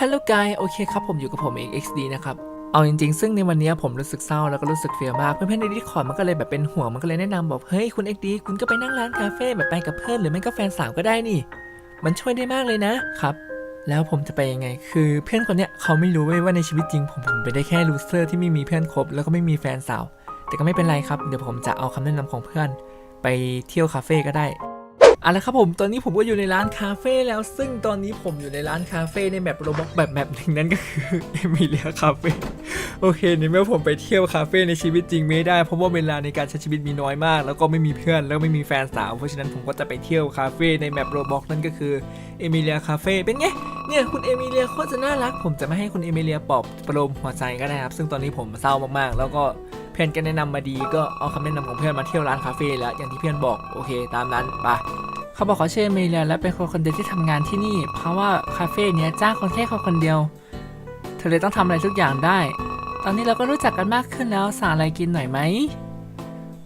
ฮัลโหลกายโอเคครับ ผมอยู่กับผมเอง XD นะครับเอาจริงๆ ซึ่งในวันนี้ผมรู้สึกเศร้าแล้วก็รู้สึกเฟียมาก เพื่อนๆในดิสคอร์ดมันก็เลยแบบเป็นห่วงมันก็เลยแนะนำบอกเฮ้ยคุณ XD คุณก็ไปนั่งร้านคาเฟ่แบบไปกับเพื่อนหรือไม่ก็แฟนสาวก็ได้นี่ มันช่วยได้มากเลยนะครับ แล้วผมจะไปยังไง คือเพื่อนคนเนี้ยเขาไม่รู้เว้ยว่าในชีวิตจริง ผมผมไปนได้แค่ลูเซอร์ที่ไม่มีเพื่อนคบแล้วก็ไม่มีแฟนสาว แต่ก็ไม่เป็นไรครับ เดี๋ยวผมจะเอาคำแนะนำของเพื่อน ไปเที่ยวคาเฟ่ก็ได้ เอาละครับผมตอนนี้ผมก็อยู่ในร้านคาเฟ่แล้ว ซึ่งตอนนี้ผมอยู่ในร้านคาเฟ่ในแบบโรบอกแบบแบบหนึ่งนั่นก็คือเอมิเลียคาเฟ่โอเคในเมื่อผมไปเที่ยวคาเฟ่ในชีวิตจริงไม่ได้เพราะว่าเวลาในการใช้ชีวิตมีน้อยมาก แล้วก็ไม่มีเพื่อนแล้วไม่มีแฟนสาว เพราะฉะนั้นผมก็จะไปเที่ยวคาเฟ่ในแบบโรบอกนั่นก็คือเอมิเลียคาเฟ่เป็นไงเนี่ยคุณเอมิเลียโคตรจะน่ารัก ผมจะไม่ให้คุณเอมิเลียปอบประโลมหัวใจก็ได้ครับซึ่งตอนนี้ผมเศร้ามากๆ แล้วก็เพื่อนก็แนะนำมาดีก็เอาคำแนะนำของเพื่อนมาเที่ยวร้านคาเฟ่แล้วอย่างที่เพื่อนบอกโอเค ตามนั้นไป เขาบอกเขาชื่อเมเลียและเป็นคนคนเดียวที่ทำงานที่นี่ เพราะว่าคาเฟ่เนี้ยจ้างคนแค่คนคนเดียว เธอเลยต้องทำอะไรทุกอย่างได้ ตอนนี้เราก็รู้จักกันมากขึ้นแล้วสั่งอะไรกินหน่อยไหม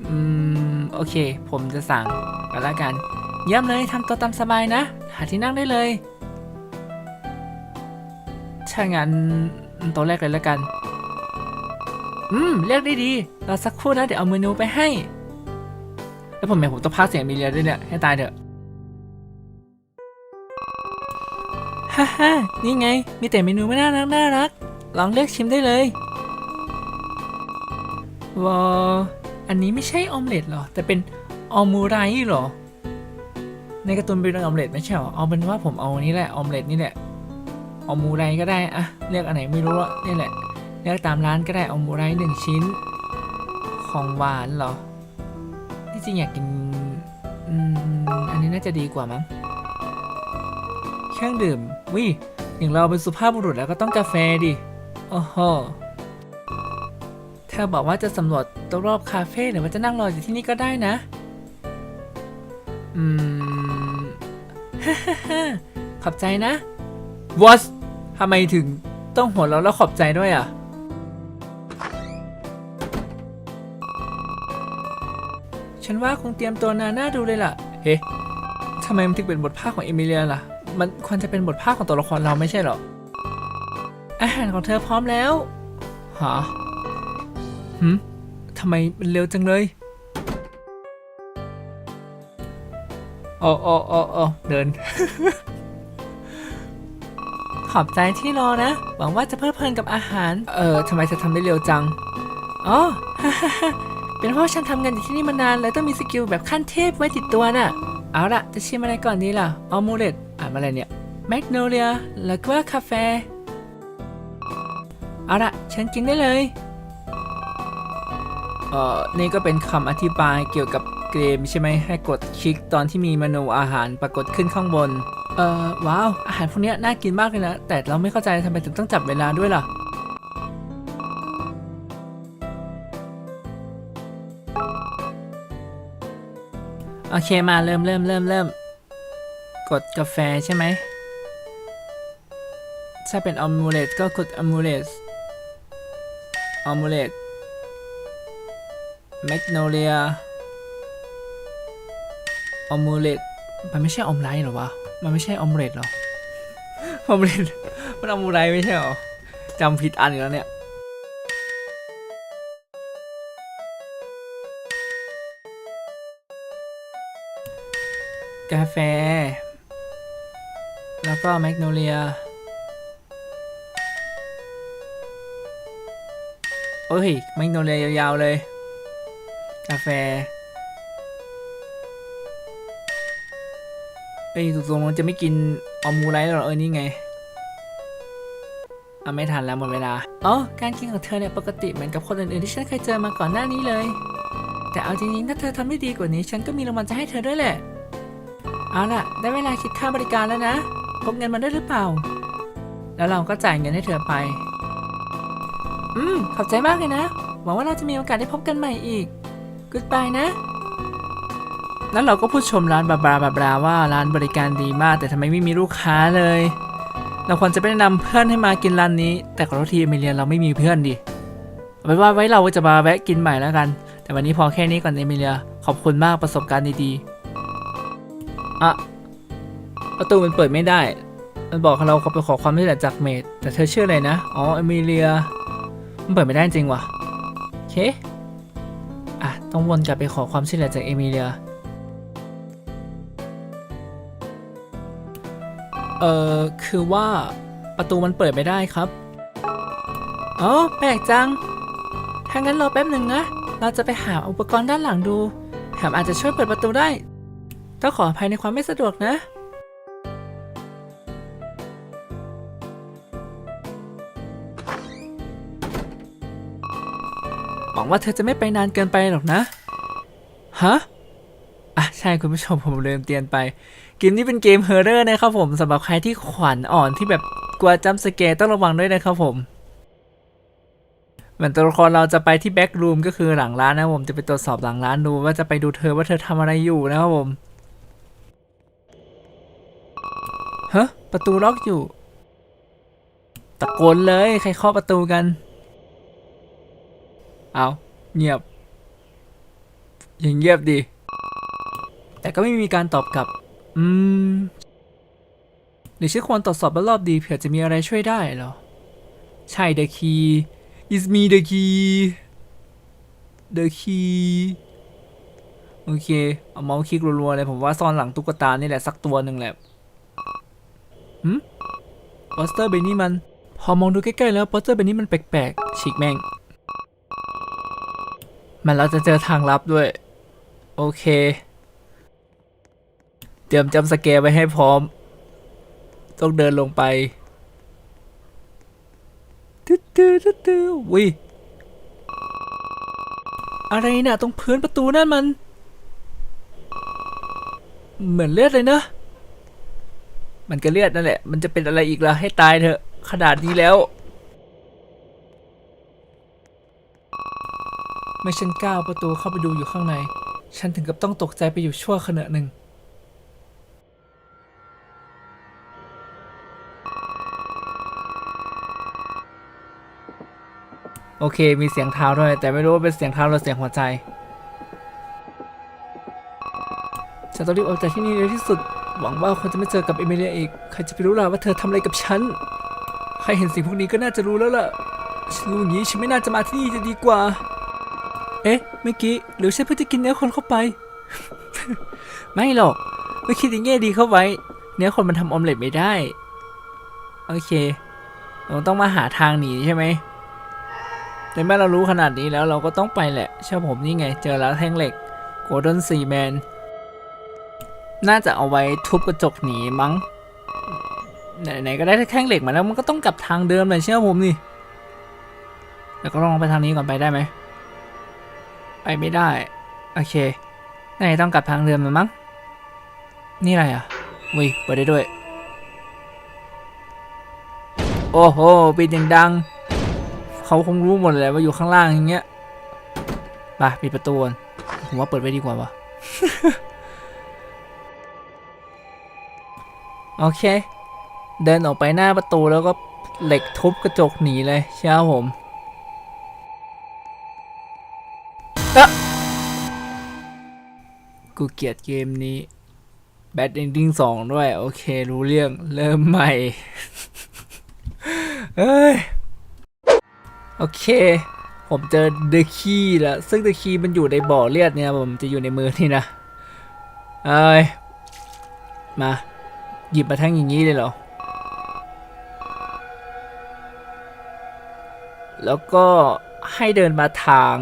อืมโอเค ผมจะสั่งกันละกัน เยี่ยมเลยทำตัวตามสบายนะ หาที่นั่งได้เลยถ้างั้นโต๊ะแรกเลยละกัน อืมเรียกได้ดีรอสักครู่นะเดี๋ยวเอาเมนูไปให้ แล้วผมแม่ผมต้องพากเสียงเมเลียด้วยเนี่ย ให้ตายเถอะ ฮ่าฮ่านี่ไง มีแต่เมนูไม่น่ารักน่ารัก ลองเลือกชิมได้เลยว้าอันนี้ไม่ใช่ออมเล็ตหรอ แต่เป็นออมูไรหรอ ในการ์ตูนเป็นออมเล็ตไม่ใช่หรอ เอาเป็นว่าผมเอาอันนี้แหละ ออมเล็ตนี่แหละ ออมูไรก็ได้อะเลือกอันไหนไม่รู้อะนี่แหละ เลือกตามร้านก็ได้ ออมูไรหนึ่งชิ้น ของหวานหรอ ที่จริงอยากกินอืมอันนี้น่าจะดีกว่ามั้ง เครื่องดื่ม วิ อย่างเราเป็นสุภาพบุรุษแล้วก็ต้องกาแฟดิโอ้โหเธอบอกว่าจะสำรวจตรอบคาเฟ่หรือว่าจะนั่งรออยู่ที่นี่ก็ได้นะ อืม ขอบใจนะ What ทำไมถึงต้องหัวเราะแล้วขอบใจด้วยอะ ฉันว่าคงเตรียมตัวนานน่าดูเลยล่ะ เฮ้ทำไมมันถึงเป็นบทภาคของเอมิเลียล่ะ มันควรจะเป็นบทภาคของตัวละครเราไม่ใช่หรอ อาหารของเธอพร้อมแล้วหาหืมทำไมมันเร็วจังเลยอ๋ออ๋ออ๋ออ๋อเดิน ขอบใจที่รอนะ หวังว่าจะเพลิดเพลินกับอาหาร เออทำไมเธอทำได้เร็วจัง อ๋อ เป็นเพราะฉันทำงานอยู่ที่นี่มานานเลยต้องมีสกิลแบบขั้นเทพไว้ติดตัวน่ะ เอาละจะชิมอะไรก่อนดีล่ะ ออมูเลต อ่านมาอะไรเนี่ยแมกโนเลียแล้วก็คาเฟ่เอาละฉันกินได้เลย เอ่อ นี่ก็เป็นคำอธิบายเกี่ยวกับเกมใช่ไหมให้กดคลิกตอนที่มีเมนูอาหารปรากฏขึ้นข้างบน เอ่อ ว้าว อาหารพวกเนี้ยน่ากินมากเลยนะ แต่เราไม่เข้าใจทำไมถึงต้องจับเวลาด้วยล่ะ โอเคมาเริ่มเริ่มเริ่มเริ่ม กดกาแฟใช่ไหม ถ้าเป็นอ m มูเลตก็กดอ m มูเลตอ m มูเลตแมกโนเลียอ m มูเลตมันไม่ใช่ออมไลท์หรอวะ มันไม่ใช่ออมเลตหรออมเลตมันอมไลท์ไม่ใช่หรอจำผิดอันอีกแล้วเนี่ยกาแฟ แล้วก็แมกโนเลียโอ้ยแมกโนเลียยาวๆเลย กาแฟเอ้ยตรงๆจะไม่กินออมูไรหรอเออนี่ไงเอะไม่ทันแล้วหมดเวลาอ๋อการกินของเธอเนี่ยปกติเหมือนกับคนอื่นๆที่ฉันเคยเจอมาก่อนหน้านี้เลย แต่เอาจริงๆถ้าเธอทำได้ดีกว่านี้ ฉันก็มีรางวัลจะให้เธอด้วยแหละ เอาล่ะ ได้เวลาคิดค่าบริการแล้วนะ พกเงินมาได้หรือเปล่า แล้วเราก็จ่ายเงินให้เธอไป อืม ขอบใจมากเลยนะ หวังว่าเราจะมีโอกาสได้พบกันใหม่อีก Goodbye นะ แล้วเราก็พูดชมร้านบาบาบาบาว่าร้านบริการดีมาก แต่ทำไมไม่มีลูกค้าเลย เราควรจะไปแนะนำเพื่อนให้มากินร้านนี้ แต่ขอโทษทีเอมิเลียเราไม่มีเพื่อนดิเอาไว้ว่าไว้เราจะมาแวะกินใหม่แล้วกัน แต่วันนี้พอแค่นี้ก่อนเอมิเลีย ขอบคุณมากประสบการณ์ดีๆ อะ ประตูมันเปิดไม่ได้ มันบอกเราเขาไปขอความช่วยเหลือจากเมด แต่เธอชื่ออะไรนะ อ๋อ เอมิเลีย มันเปิดไม่ได้จริงวะโอเค อะ ต้องวนกลับไปขอความช่วยเหลือจากเอมิเลีย เอ่อ คือว่าประตูมันเปิดไม่ได้ครับ อ๋อ แปลกจัง ถ้างั้นรอแป๊บหนึ่งนะ เราจะไปหาอุปกรณ์ด้านหลังดูแถมอาจจะช่วยเปิดประตูได้ ต้องขออภัยในความไม่สะดวกนะ งว่าเธอจะไม่ไปนานเกินไปหรอกนะ ฮะ อะใช่คุณผู้ชมผมลืมเตือนไป เกมนี้เป็นเกมเฮอร์เรอร์นะครับผมสำหรับใครที่ขวัญอ่อนที่แบบกลัวจัมสแกร์ต้องระวังด้วยนะครับผมเหมือนตัวละครเราจะไปที่แบ็กรูมก็คือหลังร้านนะผมจะไปตรวจสอบหลังร้านดูว่าจะไปดูเธอว่าเธอทำอะไรอยู่นะครับผมฮะประตูล็อกอยู่ ตะโกนเลยใครเคาะประตูกัน เอาเงียบ อย่างเงียบดี แต่ก็ไม่มีการตอบกลับ อืม หรือฉันควรตรวจสอบรอบดีเผื่อจะมีอะไรช่วยได้เหรอ ใช่ the key is me the key the key โอเค เอาเมาส์คลิกรัวๆเลย ผมว่าซ่อนหลังตุ๊กตานี่แหละสักตัวหนึ่งแหละหืมปอสเตอร์เบนนี่มัน พอมองดูใกล้ๆแล้วปอสเตอร์เบนี่มันแปลกๆฉีกแม่ง มันเราจะเจอทางลับด้วย โอเค เตรียมจำสเกลไว้ให้พร้อม ต้องเดินลงไปตึ๊ดตึ๊ดตึ๊ดวิอะไรน่ะตรงพื้นประตูนั่นมัน เหมือนเลือดเลยนะมันก็เลือดนั่นแหละ มันจะเป็นอะไรอีกล่ะให้ตายเถอะ ขนาดนี้แล้ว เมื่อฉันก้าวประตูเข้าไปดูอยู่ข้างใน ฉันถึงกับต้องตกใจไปอยู่ชั่วขณะหนึ่ง โอเค มีเสียงเท้าด้วย แต่ไม่รู้ว่าเป็นเสียงเท้าหรือเสียงหัวใจ ฉันต้องรีบออกจากที่นี่เร็วที่สุด หวังว่าคนจะไม่เจอกับเอมิเลียอีก ใครจะไปรู้ล่ะว่าเธอทำอะไรกับฉัน ใครเห็นสิ่งพวกนี้ก็น่าจะรู้แล้วล่ะ ฉันรู้อย่างนี้ฉันไม่น่าจะมาที่นี่จะดีกว่า เอ๊ะเมื่อกี้หรือใช่เพื่อจะกินเนื้อคนเข้าไป ไม่หรอกไม่คิดในแง่ดีเข้าไว้ เนื้อคนมันทำออมเล็ตไม่ได้ โอเค เราต้องมาหาทางหนีใช่ไหมในเมื่อเรารู้ขนาดนี้แล้วเราก็ต้องไปแหละเชื่อผมนี่ไง เจอแล้วแท่งเหล็กโกลเด้นซีแมนน่าจะเอาไว้ทุบกระจกหนีมั้งไหนๆก็ได้แท่งเหล็กมาแล้วมันก็ต้องกลับทางเดิมเลยเชื่อผมนี่แล้วก็ลองไปทางนี้ก่อนไปได้ไหม ไปไม่ได้ โอเคน่าจะต้องกลับทางเดิมแล้วมั้ง นี่อะไรอะวิเปิดได้ด้วย โอ้โหปิดอย่างดัง เขาคงรู้หมดเลยว่าอยู่ข้างล่างอย่างเงี้ยไปปิดประตูก่อนผมว่าเปิดไว้ดีกว่าวะโอเค เดินออกไปหน้าประตูแล้วก็เหล็กทุบกระจกหนีเลยเชื่อผม กูเกลียดเกมนี้แบดเอนดิ้งสองด้วย โอเค รู้เรื่องเริ่มใหม่เอ้ย โอเค ผมเจอ The Key แล้ว ซึ่ง The Key มันอยู่ในบ่อเลือดเนี่ยผมจะอยู่ในมือนี่นะ เอ้ย มา หยิบมาทั้งอย่างนี้เลยเหรอ แล้วก็ให้เดินมาทาง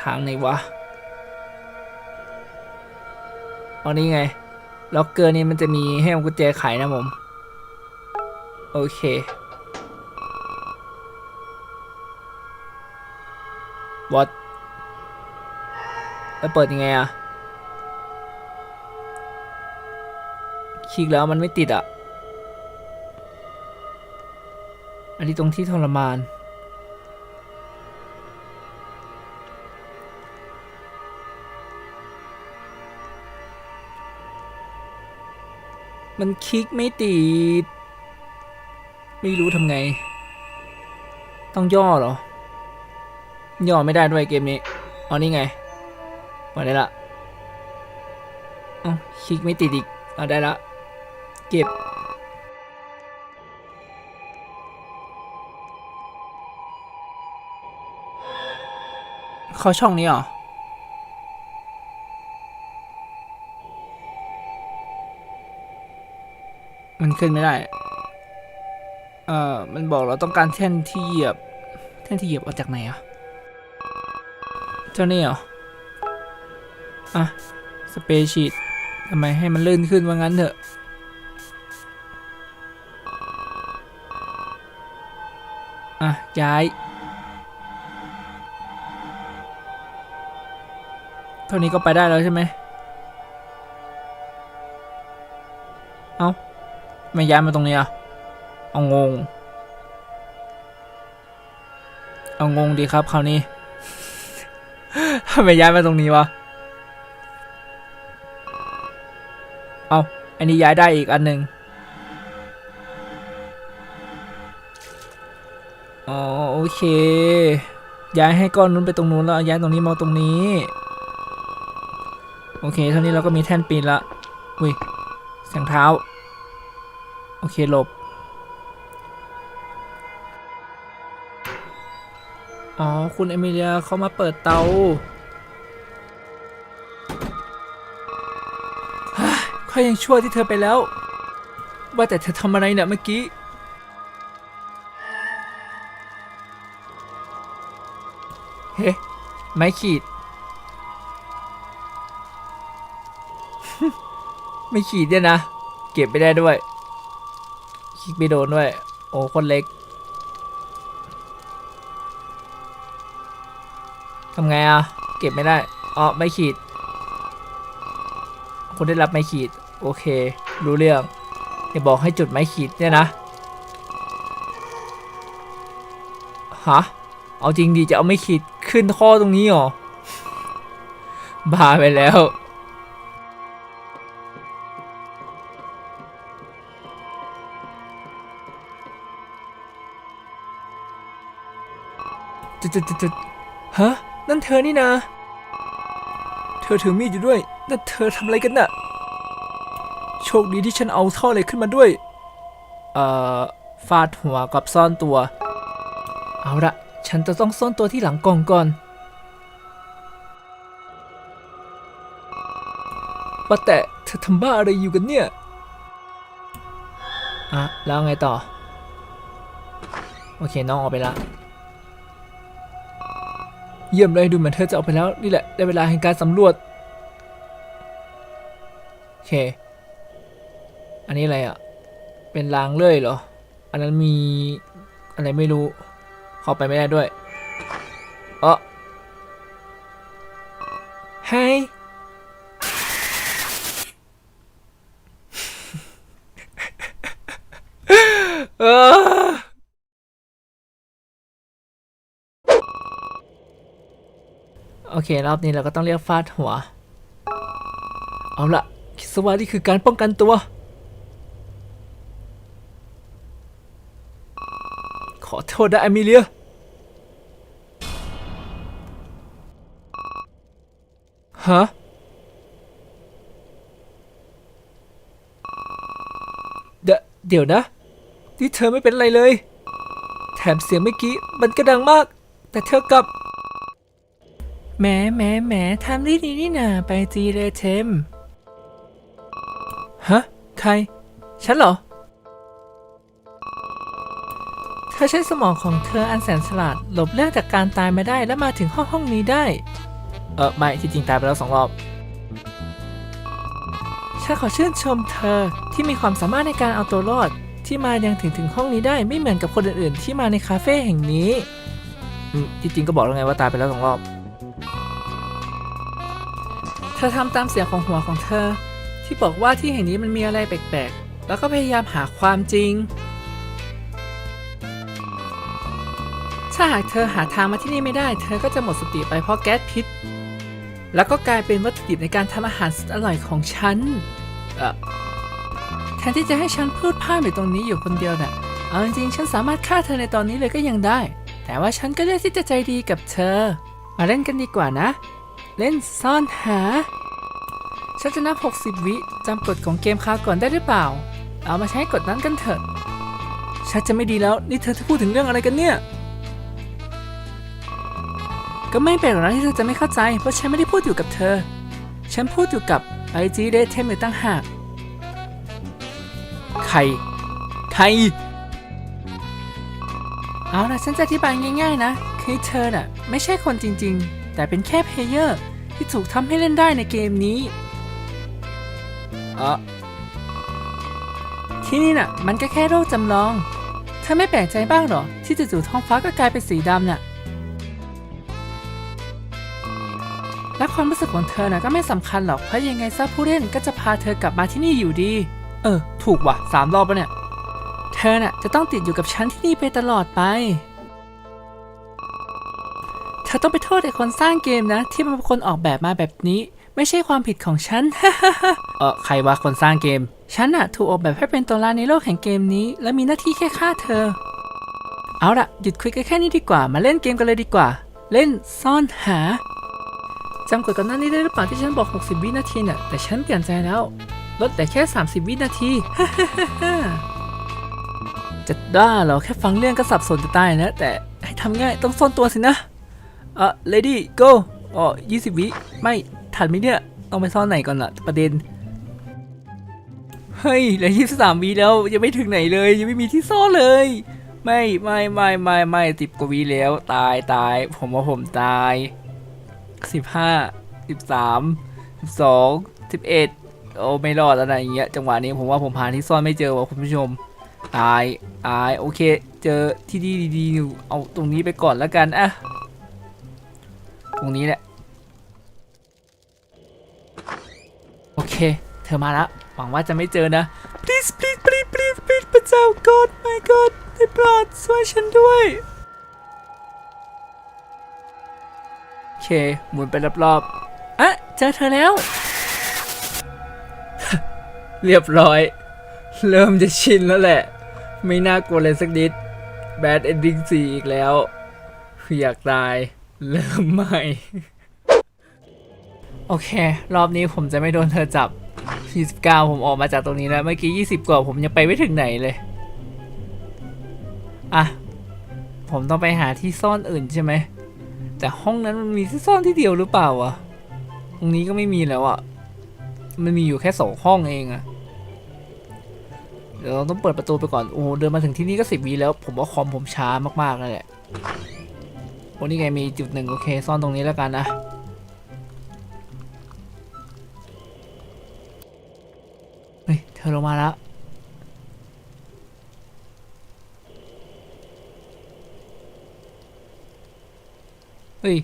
ทางไหนวะ อ๋อนี่ไง ล็อกเกอร์นี่มันจะมีให้กุญแจไขนะผม โอเค วัดแล้วเปิดยังไงอะคลิกแล้วมันไม่ติดอะอันนี้ตรงที่ทรมาน มันคลิกไม่ติด ไม่รู้ทำไง ต้องย่อเหรอ ย่อไม่ได้ด้วยเกมนี้อ๋อนี่ไงมาได้ละอ้าคลิกไม่ติดอีกเอาได้ละ เก็บเข้าช่องนี้เหรอ มันขึ้นไม่ได้ เอ่อ มันบอกเราต้องการแท่นที่เหยียบ แท่นที่เหยียบเอาจากไหนอะ เจ้านี่เหรอ อะ สเปชีตทำไมให้มันลื่นขึ้นว่างั้นเถอะอะ ย้าย เท่านี้ก็ไปได้แล้วใช่ไหม เอา ไม่ย้ายมาตรงนี้อะเอางง เอางงดีครับคราวนี้ทำไมย้ายมาตรงนี้วะ เอาอันนี้ย้ายได้อีกอันหนึ่งอ๋อโอเค ย้ายให้ก้อนนู้นไปตรงนู้นแล้วย้ายตรงนี้มาตรงนี้ โอเคเท่านี้เราก็มีแท่นปีนละอุ้ยเสียงเท้า โอเคหลบอ๋อ คุณเอมิเลียเขามาเปิดเตาข้ายังชั่วที่เธอไปแล้ว ว่าแต่เธอทำอะไรเนี่ยเมื่อกี้ เฮ้ไม่ขีด ไม่ขีดเนี่ยนะ เก็บไปได้ด้วย คลิกไปโดนด้วย โอ้คนเล็กทำไงอะ เก็บไม่ได้อ๋อไม่ขีดคุณได้รับไม้ขีด โอเค รู้เรื่องอย่าบอกให้จุดไม้ขีดเนี่ยนะฮะเอาจริงดีจะเอาไม้ขีดขึ้นท่อตรงนี้หรอ บาไปแล้ว จุดฮะ นั่นเธอนี่นะ เธอถือมีดอยู่ด้วยนั่นเธอทำอะไรกันน่ะ โชคดีที่ฉันเอาท่อเหล็กขึ้นมาด้วย เอ่อ ฟาดหัวกับซ่อนตัว เอาละฉันจะต้องซ่อนตัวที่หลังกล่องก่อนว่าแต่เธอทำบ้าอะไรอยู่กันเนี่ย อะ แล้วไงต่อ โอเค น้องออกไปละ เยี่ยมเลยดูเหมือนเธอจะออกไปแล้ว นี่แหละได้เวลาแห่งการสำรวจโอเค อันนี้อะไรอะ เป็นรางเลื่อยเหรอ อันนั้นมีอะไรไม่รู้เข้าไปไม่ได้ด้วยเออไฮเออ โอ เค รอบนี้เราก็ต้องเรียกฟาดหัว เอาละคิดซะว่านี่คือการป้องกันตัว ขอโทษนะเอมิเลียฮะเดเดี๋ยวนะ นี่เธอไม่เป็นไรเลย แถมเสียงเมื่อกี้มันก็ดังมาก แต่เธอกลับ แหมแหมแหมทำได้ดีนี่นาไปจีเลยเทม ฮะ ใคร ฉันเหรอ เธอใช้สมองของเธออันแสนฉลาด หลบเลี่ยงจากการตายมาได้และมาถึงห้องห้องนี้ได้ เออไม่ที่จริงตายไปแล้วสองรอบ ฉันขอชื่นชมเธอที่มีความสามารถในการเอาตัวรอด ที่มายังถึงถึงห้องนี้ได้ไม่เหมือนกับคนอื่นๆ ที่มาในคาเฟ่แห่งนี้ อืมที่จริงก็บอกแล้วไงว่าตายไปแล้วสองรอบ ธอทำตามเสียงของหัวของเธอ ที่บอกว่าที่แห่งนี้มันมีอะไรแปลกๆ แล้วก็พยายามหาความจริง ถ้าหากเธอหาทางมาที่นี่ไม่ได้ เธอก็จะหมดสติไปเพราะแก๊สพิษ แล้วก็กลายเป็นวัตถุดิบในการทำอาหารสุดอร่อยของฉันแทนที่จะให้ฉันพูดพร่ำอยู่ตรงนี้อยู่คนเดียวน่ะ เอาจริงๆ ฉันสามารถฆ่าเธอในตอนนี้เลยก็ยังได้ แต่ว่าฉันก็เลือกที่จะใจดีกับเธอ มาเล่นกันดีกว่านะ เล่นซ่อนหา ฉันจะนับ 60 วิจำกฎของเกมคราวก่อนได้หรือเปล่า เอามาใช้กฎนั้นกันเถอะ ชักจะไม่ดีแล้ว นี่เธอจะพูดถึงเรื่องอะไรกันเนี่ย ก็ไม่แปลกหรอกนะที่เธอจะไม่เข้าใจ เพราะฉันไม่ได้พูดอยู่กับเธอ ฉันพูดอยู่กับไอจีเดทเทมอยู่ตั้งหากใครใครเอาล่ะฉันจะอธิบายง่าย ๆ นะ คือเธอน่ะ ไม่ใช่คนจริง ๆ แต่เป็นแค่เพลเยอร์ที่ถูกทำให้เล่นได้ในเกมนี้เออที่นี่น่ะ มันก็แค่โลกจำลองเธอไม่แปลกใจบ้างเหรอ ที่จู่ๆท้องฟ้าก็กลายเป็นสีดำน่ะ และความรู้สึกของเธอน่ะก็ไม่สำคัญหรอก เพราะยังไงซะผู้เล่นก็จะพาเธอกลับมาที่นี่อยู่ดี เออ ถูกว่ะสามรอบแล้วเนี่ย เธอน่ะจะต้องติดอยู่กับฉันที่นี่ไปตลอดไปเธอต้องไปโทษไอ้คนสร้างเกมนะ ที่มันเป็นคนออกแบบมาแบบนี้ ไม่ใช่ความผิดของฉัน เออใครวะคนสร้างเกม ฉันน่ะถูกออกแบบให้เป็นตัวร้ายในโลกแห่งเกมนี้ และมีหน้าที่แค่ฆ่าเธอ เอาล่ะหยุดคุยกันแค่นี้ดีกว่า มาเล่นเกมกันเลยดีกว่า เล่นซ่อนหาจำกฎกันหน้านี้ได้หรือเปล่าที่ฉันบอก 60 วินาทีน่ะแต่ฉันเปลี่ยนใจแล้ว ลดแต่แค่ 30 วินาที จะได้เหรอแค่ฟังเรื่องก็สับสนจะตายนะแต่ให้ทำง่ายต้องซ่อนตัวสินะ เอ่อ lady go อ๋อ20วิไม่ทันไหมเนี่ยต้องไปซ่อนไหนก่อนล่ะ ประเด็น เฮ้ยเหลือ23วิแล้ว ยังไม่ถึงไหนเลย ยังไม่มีที่ซ่อนเลย ไม่ไม่ไม่ไม่ไม่สิบกว่าวิแล้ว ตายตาย ผมว่าผมตาย15 13 12 11โอ้ไม่รอดแล้วนะอย่างเงี้ยจังหวะนี้ผมว่าผมหาที่ซ่อนไม่เจอว่ะคุณผู้ชมตายตายโอเค เจอที่ดีดีๆอยู่เอาตรงนี้ไปก่อนแล้วกันอะ รงนี้แหละ โอเค เธอมาแล้ว หวังว่าจะไม่เจอนะ please please please please please พระเจ้า God my God ได้โปรดช่วยฉันด้วย โอเค หมุนไปรอบๆอะเจอเธอแล้ว เรียบร้อย เริ่มจะชินแล้วแหละ ไม่น่ากลัวเลยสักนิด Bad Ending 4อีกแล้วอยากตาย เริ่มใหม่ โอเค รอบนี้ผมจะไม่โดนเธอจับ 29 ผมออกมาจากตรงนี้แล้ว เมื่อกี้ 20 กว่าผมยังไปไม่ถึงไหนเลย อะ ผมต้องไปหาที่ซ่อนอื่นใช่ไหม แต่ห้องนั้นมันมีที่ซ่อนที่เดียวหรือเปล่าวะ ตรงนี้ก็ไม่มีแล้วอะมันมีอยู่แค่สองห้องเองอะเดี๋ยวเราต้องเปิดประตูไปก่อน โอ้เดินมาถึงที่นี่ก็สิบวิแล้ว ผมว่าคอมผมช้ามากๆเลยแหละ โอ้นี่ไงมีจุดหนึ่งโอเค ซ่อนตรงนี้แล้วกันนะเฮ้ยเธอลงมาแล้วเฮ้ย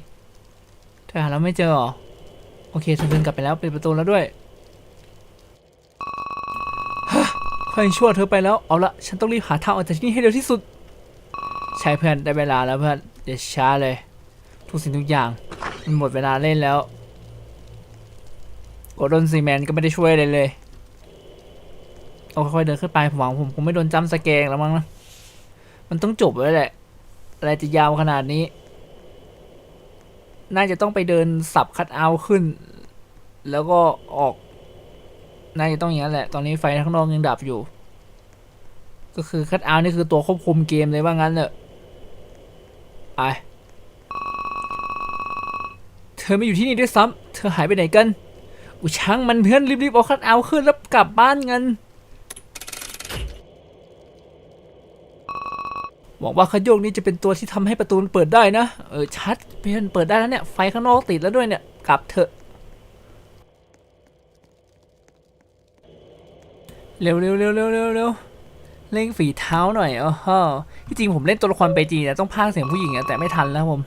เธอหาเราไม่เจอเหรอ โอเคเธอเดินกลับไปแล้วปิดประตูแล้วด้วยฮะค่อยชั่วเธอไปแล้ว เอาละ ฉันต้องรีบหาทางออกจากที่นี่ให้เร็วที่สุด ใช่เพื่อน ได้เวลาแล้วเพื่อน เดี๋ยวช้าเลย ทุกสิ่งทุกอย่าง มันหมดเวลาเล่นแล้วโกดอนซีแมนก็ไม่ได้ช่วยอะไรเลยเอาค่อยๆเดินขึ้นไปผมหวังผมคงไม่โดนจำสแกงแล้วมั้งนะมันต้องจบแล้วแหละ อะไรจะยาวขนาดนี้ น่าจะต้องไปเดินสับคัดเอาท์ขึ้น แล้วก็ออก น่าจะต้องอย่างนั้นแหละ ตอนนี้ไฟข้างนอกยังดับอยู่ ก็คือคัดเอาท์นี่คือตัวควบคุมเกมเลยว่างั้นเนอะ ไป เธอไม่อยู่ที่นี่ด้วยซ้ำเธอหายไปไหนกัน อุช่างมันเพื่อนรีบๆเอาคัดเอาขึ้นแล้วกลับบ้านกันหวังว่าขยโยกนี้จะเป็นตัวที่ทำให้ประตูมันเปิดได้นะ เออชัดเพื่อนเปิดได้แล้วเนี่ย ไฟข้างนอกติดแล้วด้วยเนี่ย กลับเถอะ เร็วเร็วเร็วเร็วเร็ว เร็วเร่งฝีเท้าหน่อยโอ๋อที่จริงผมเล่นตัวละครไปจีนะต้องพากเสียงผู้หญิงอะแต่ไม่ทันแล้วผม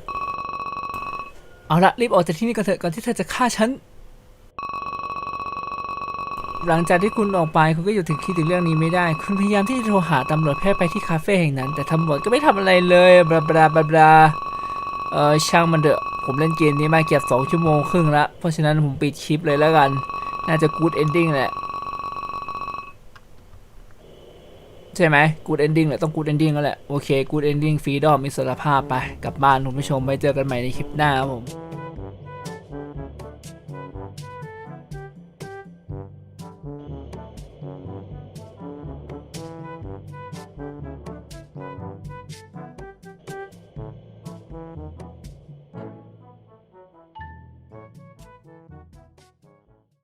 เอาละรีบออกจากที่นี่กันเถอะก่อนที่เธอจะฆ่าฉัน หลังจากที่คุณออกไปคุณก็อยู่ถึงคิดถึงเรื่องนี้ไม่ได้ คุณพยายามที่จะโทรหาตำรวจเพื่อไปที่คาเฟ่แห่งนั้น แต่ตำรวจก็ไม่ทำอะไรเลยบลาบลาบลาบลาเออช่างมันเถอะผมเล่นเกมนี้มาเกือบสองชั่วโมงครึ่งละเพราะฉะนั้นผมปิดคลิปเลยแล้วกัน น่าจะ good ending แหละ ใช่ไหมกูดเอนดิ้งแหละต้องกูดเอนดิ้งแล้วแหละ โอเคกูดเอนดิ้งฟรีดอมมิสรภาพไปกลับบ้านคุณผู้ชมไว้เจอกันใหม่ในคลิปหน้าครับผม